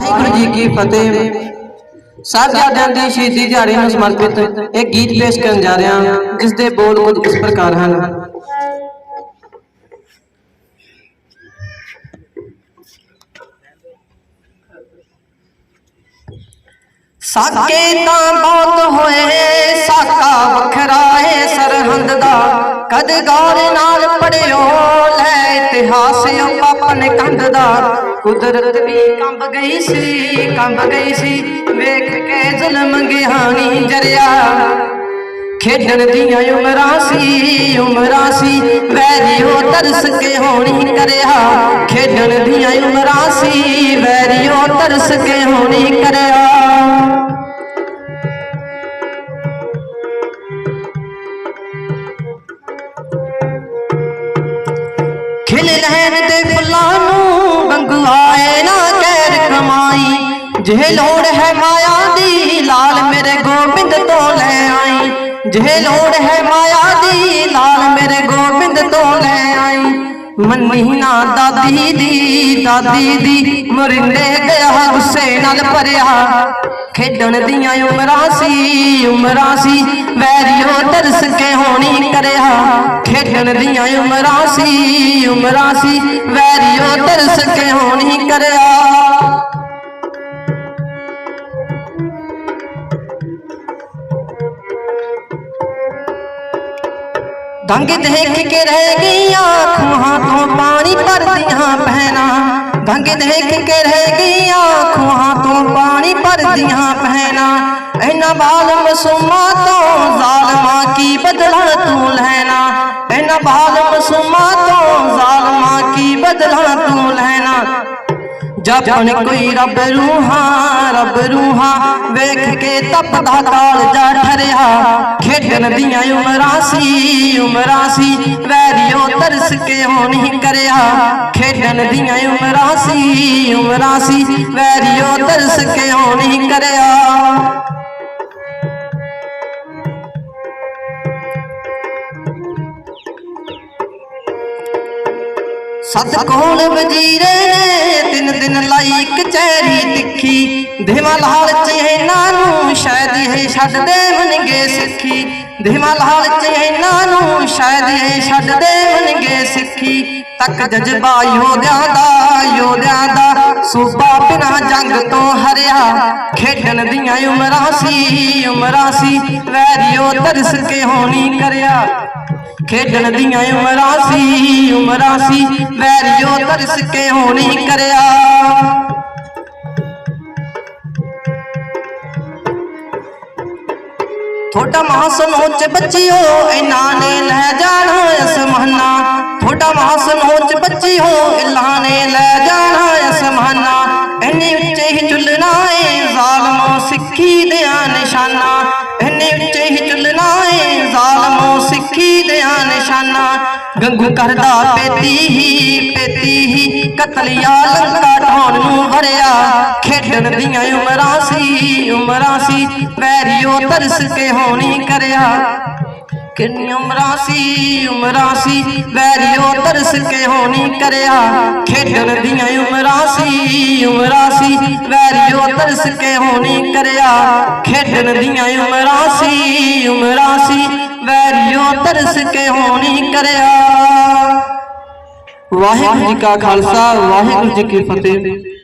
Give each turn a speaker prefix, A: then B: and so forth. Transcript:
A: ਵਾਹਿਗੁਰੂ ਜੀ ਕੀ ਫਤਿਹ। ਸਾਹਿਬਜ਼ਾਦਿਆਂ ਦੀ ਸ਼ਹੀਦੀ ਦਿਹਾੜੇ ਨੂੰ ਸਮਰਪਿਤ ਇੱਕ ਗੀਤ ਪੇਸ਼ ਕਰਨ ਜਾ ਰਿਹਾ ਹਾਂ, ਜਿਸ ਦੇ ਬੋਲ ਕੁਝ ਇਸ ਪ੍ਰਕਾਰ ਹਨ। ਸਾਕੇ ਤਾਂ ਬਹੁਤ ਹੋਏ, ਸਾਕਾ ਵੱਖਰਾ ਏ ਸਰਹੰਦ ਦਾ। ਕਦ ਗੌਰ ਨਾਲ ਪੜਿਓ, ਲੈ ਇਤਿਹਾਸ ਉਹ ਕੰਧ ਦਾ। ਕੁਦਰਤ ਵੀ ਕੰਬ ਗਈ ਸੀ, ਕੰਬ ਗਈ ਸੀ। ਵੇਖ ਕੇ ਜ਼ੁਲਮ ਗਿਹਾਨੀ ਜਰਿਆ। ਖੇਡਣ ਦੀਆਂ ਉਮਰਾਂ ਸੀ ਉਮਰਾਂ ਸੀ। ਵੈਰੀਓ ਤਰਸ ਕੇ ਹੋਣੀ ਕਰਿਆ। ਖੇਡਣ ਦੀਆਂ ਉਮਰਾਂ ਸੀ ਵੈਰੀਓ ਤਰਸ ਕੇ ਹੋਣੀ ਕਰਿਆ। ਖਿਲ ਲੈਣ ਤੇ ਜਿਹੇ ਲੋੜ ਹੈ ਮਾਇਆ ਦੀ, ਲਾਲ ਮੇਰੇ ਗੋਬਿੰਦ ਤੋਂ ਲੈ ਆਈ। ਜਿਹੇ ਲੋੜ ਹੈ ਮਾਇਆ ਦੀ, ਲਾਲ ਮੇਰੇ ਗੋਬਿੰਦ ਤੋਂ ਲੈ ਆਈ। ਮੰਨੀ ਦਾਦੀ ਦੀ ਦਾਦੀ ਦੀ ਮਰਿੰਦੇ ਗਿਆ, ਗੁੱਸੇ ਨਾਲ ਭਰਿਆ। ਖੇਡਣ ਦੀਆਂ ਉਮਰਾਂ ਸੀ ਉਮਰਾਂ ਸੀ, ਵੈਰੀਓ ਤਰਸ ਕੇ ਹੋਣੀ ਕਰਿਆ। ਖੇਡਣ ਦੀਆਂ ਉਮਰਾਂ ਸੀ ਉਮਰਾਂ ਸੀ, ਵੈਰੀਓ ਤਰਸ ਕੇ ਹੋਣੀ ਕਰਿਆ। ਦੰਗ ਦੇਖ ਕੇ ਰਹਿ ਗਈਆਂ ਖੂਹਾਂ ਤੋਂ ਪਾਣੀ ਭਰਦੀਆਂ ਭੈਣਾ ਦੰਗ ਦੇਖ ਕੇ ਰਹਿ ਗਈਆਂ ਖੂਹਾਂ ਤੋਂ ਪਾਣੀ ਭਰਦੀਆਂ ਭੈਣਾ ਇਹਨਾਂ ਬਾਲ ਮਸੂਮਾਂ ਤੋਂ ਜ਼ਾਲਮਾਂ ਕੀ ਬਦਲਾ ਤੂੰ ਲੈਣਾ? ਇਹਨਾਂ ਬਾਲ ਮਸੂਮਾਂ ਤੋਂ ਜ਼ਾਲਮਾਂ ਕੀ ਬਦਲਾ ਤੂੰ ਲੈਣਾ? ਜਪਨ ਕੋਈ ਰੱਬ ਰੂਹਾਂ ਰੱਬ ਰੂਹਾਂ, ਵੇਖ ਕੇ ਤਪਦਾ ਕਾਲ ਜਾ ਠਰਿਆ ਖੇਡਣ ਦੀਆਂ ਉਮਰਾਂ ਸੀ ਉਮਰਾਂ ਸੀ, ਵੈਰੀਓ ਤਰਸ ਕੇ ਹੋਣੀ ਕਰਿਆ? ਖੇਡਣ ਦੀਆਂ ਉਮਰਾਂ ਸੀ ਉਮਰਾਂ ਸੀ, ਵੈਰੀਓ ਤਰਸ ਕੇ ਹੋਣੀ ਕਰਿਆ? ਸਤ ਵਜ਼ੀਰੇ ਨੇ, ਤਿੰਨ ਦਿਨ ਲਾਈ ਕਚਹਿਰੀ ਤਿੱਖੀ। ਦੇਵਾ ਲਾਲਚ ਇਹਨਾਂ ਨੂੰ, ਸ਼ਾਇਦ ਇਹ ਛੱਡ ਦੇਵਨਗੇ ਸਿੱਖੀ। ਦੇਵਾ ਲਾਲਚ ਇਹਨਾਂ ਨੂੰ, ਸ਼ਾਇਦ ਇਹ ਛੱਡ ਦੇਵਨਗੇ ਸਿੱਖੀ। ਤੱਕ ਜਜ਼ਬਾ ਯੋਧਿਆਂ ਦਾ, ਯੋਧਿਆਂ ਸੂਬਾ ਬਿਨਾ ਜੰਗ ਤੋਂ ਹਰਿਆ। ਖੇਡਣ ਦੀਆਂ ਉਮਰਾਂ ਸੀ ਉਮਰਾਂ ਸੀ। ਵੈਰੀਓ ਤਰਸ ਕੇ ਹੋਣੀ ਕਰਿਆ। ਖੇਡਣ ਦੀਆਂ ਉਮਰਾਂ ਸੀ ਉਮਰਾਂ ਸੀ। ਵੈਰੀਓ ਤਰਸ ਕੇ ਹੋਣੀ ਕਰਿਆ। ਥੋੜਾ ਮਾਸਨੋਚ ਬੱਚਿਓ ਇਹਨਾਂ ਨੇ ਲੈ ਜਾਣਾ ਅਸਮਾਨਾ ਥੋੜਾ ਮਾਸਨੋਚ ਬੱਚਿਓ ਇਹਨਾਂ ਨੇ ਲੈ ਜਾਣਾ। ਅਸਮਾਨਾ ਇੰਨੇ ਉੱਚੇ ਹੀ ਚੁੱਲਣਾ ਏ ਜ਼ਾਲਮੋ ਸਿੱਖੀ ਦਿਆਂ ਨਿਸ਼ਾਨਾ। ਇੰਨੇ ਉੱਚੇ ਹੀ ਚੁੱਲਣਾ ਏ ਜ਼ਾਲਮੋ ਸਿੱਖੀ ਦਿਆਂ ਨਿਸ਼ਾਨਾ। ਗੰਗੂ ਕਰਦਾ ਪੇਤੀ ਹੀ ਪੇਤੀ ਹੀ ਕਤਲਿਆ ਲੰਕਾ ਢਾਉਣ ਨੂੰ ਵਰਿਆ ਖੇਡਣ ਦੀਆਂ ਉਮਰਾਂ ਸੀ ਉਮਰਾਂ ਸੀ ਵੈਰੀਓ ਤਰਸ ਕੇ ਹੋਣੀ ਕਰਿਆ। ਕਿੰਨੀ ਉਮਰਾਂ ਸੀ ਉਮਰਾਂ ਸੀ। ਵੈਰੀਓ ਤਰਸ ਕੇ ਹੋਣੀ ਕਰਿਆ। ਖੇਡਣ ਦੀਆਂ ਉਮਰਾਂ ਸੀ ਉਮਰਾਂ ਸੀ। ਵੈਰੀਓ ਤਰਸ ਕੇ ਹੋਣੀ ਕਰਿਆ। ਖੇਡਣ ਦੀਆਂ ਉਮਰਾਂ ਸੀ ਉਮਰਾਂ ਸੀ। ਵੈਰੀਓ ਤਰਸ ਕੇ ਹੋਣੀ ਕਰਿਆ। ਵਾਹਿਗੁਰੂ ਜੀ ਕਾ ਖਾਲਸਾ, ਵਾਹਿਗੁਰੂ ਜੀ ਕੀ ਫਤਿਹ।